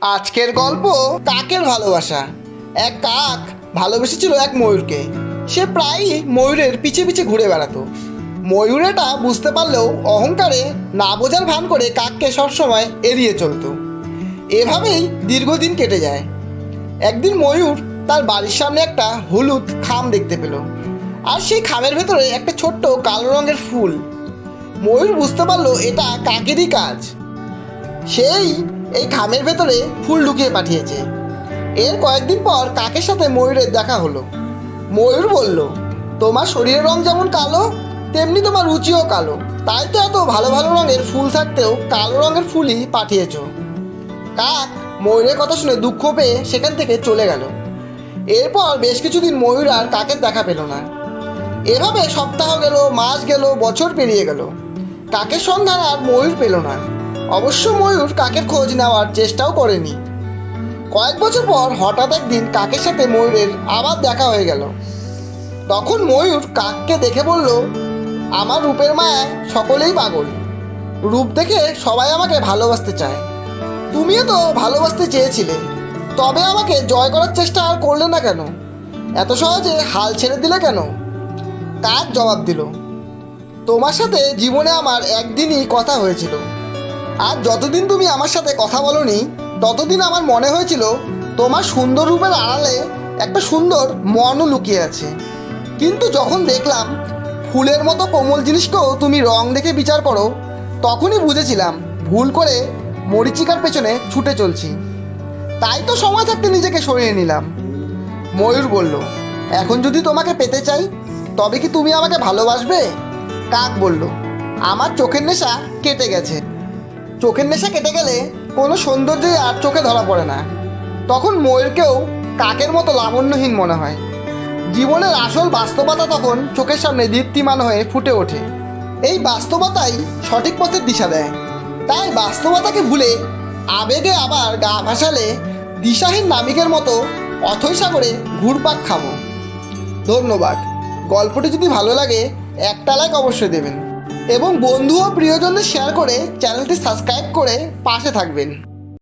আজকের গল্প কাকের ভালোবাসা? এক কাক ভালোবেসেছিল এক ময়ূরকে। সে প্রায়ই ময়ূরের পিছে পিছে ঘুরে বেড়াতো। ময়ূর এটা বুঝতে পারলেও অহংকারে না বোঝার ভান করে কাককে সবসময় এড়িয়ে চলতো। এভাবেই দীর্ঘদিন কেটে যায়। একদিন ময়ূর তার বাড়ির সামনে একটা হলুদ খাম দেখতে পেল। আর সেই খামের ভেতরে একটা ছোট্ট কালো রঙের ফুল। ময়ূর বুঝতে পারল এটা কাকেরই কাজ। সেই এই খামের ভেতরে ফুল ঢুকিয়ে পাঠিয়েছে। এর কয়েকদিন পর কাকের সাথে ময়ূরের দেখা হলো। ময়ূর বলল, তোমার শরীরের রং যেমন কালো, তেমনি তোমার রুচিও কালো। তাই তো এত ভালো ভালো রঙের ফুল থাকতেও কালো রঙের ফুলই পাঠিয়েছ। কাক ময়ূরের কথা শুনে দুঃখ পেয়ে সেখান থেকে চলে গেল। এরপর বেশ কিছুদিন ময়ূর আর কাকের দেখা পেল না। এভাবে সপ্তাহ গেল, মাস গেল, বছর পেরিয়ে গেল। কাকের সন্ধান আর ময়ূর পেল না। অবশ্য ময়ূর কাকের খোঁজ নেওয়ার চেষ্টাও করেনি। কয়েক বছর পর হঠাৎ একদিন কাকের সাথে ময়ূরের আবার দেখা হয়ে গেল। তখন ময়ূর কাককে দেখে বলল, আমার রূপের মায়ায় সকলেই পাগল। রূপ দেখে সবাই আমাকে ভালোবাসতে চায়। তুমিও তো ভালোবাসতে চেয়েছিলে। তবে আমাকে জয় করার চেষ্টা আর করলে না কেন? এত সহজে হাল ছেড়ে দিলে কেন? কাক জবাব দিল, তোমার সাথে জীবনে আমার একদিনই কথা হয়েছিল। আর যতদিন তুমি আমার সাথে কথা বলনি, ততদিন আমার মনে হয়েছিল তোমার সুন্দর রূপের আড়ালে একটা সুন্দর মনও লুকিয়ে আছে। কিন্তু যখন দেখলাম ফুলের মতো কোমল জিনিসকেও তুমি রং দেখে বিচার করো, তখনই বুঝেছিলাম ভুল করে মরিচিকার পেছনে ছুটে চলছি। তাই তো সময় থাকতে নিজেকে সরিয়ে নিলাম। ময়ূর বলল, এখন যদি তোমাকে পেতে চাই, তবে কি তুমি আমাকে ভালোবাসবে? কাক বলল, আমার চোখের নেশা কেটে গেছে। চোখের নেশা কেটে গেলে কোনো সৌন্দর্যই আর চোখে ধরা পড়ে না। তখন ময়ূরকেও কাকের মতো লাবণ্যহীন মনে হয়। জীবনের আসল বাস্তবতা তখন চোখের সামনে দীপ্তিমান হয়ে ফুটে ওঠে। এই বাস্তবতাই সঠিক পথের দিশা দেয়। তাই বাস্তবতাকে ভুলে আবেগে আবার গা ভাসালে দিশাহীন নাবিকের মতো অথৈ সাগরে ঘুরপাক খাব। ধন্যবাদ। গল্পটি যদি ভালো লাগে, একটা লাইক অবশ্যই দেবেন। এবং বন্ধু ও প্রিয়জনদের শেয়ার করে চ্যানেলটি সাবস্ক্রাইব করে পাশে থাকবেন।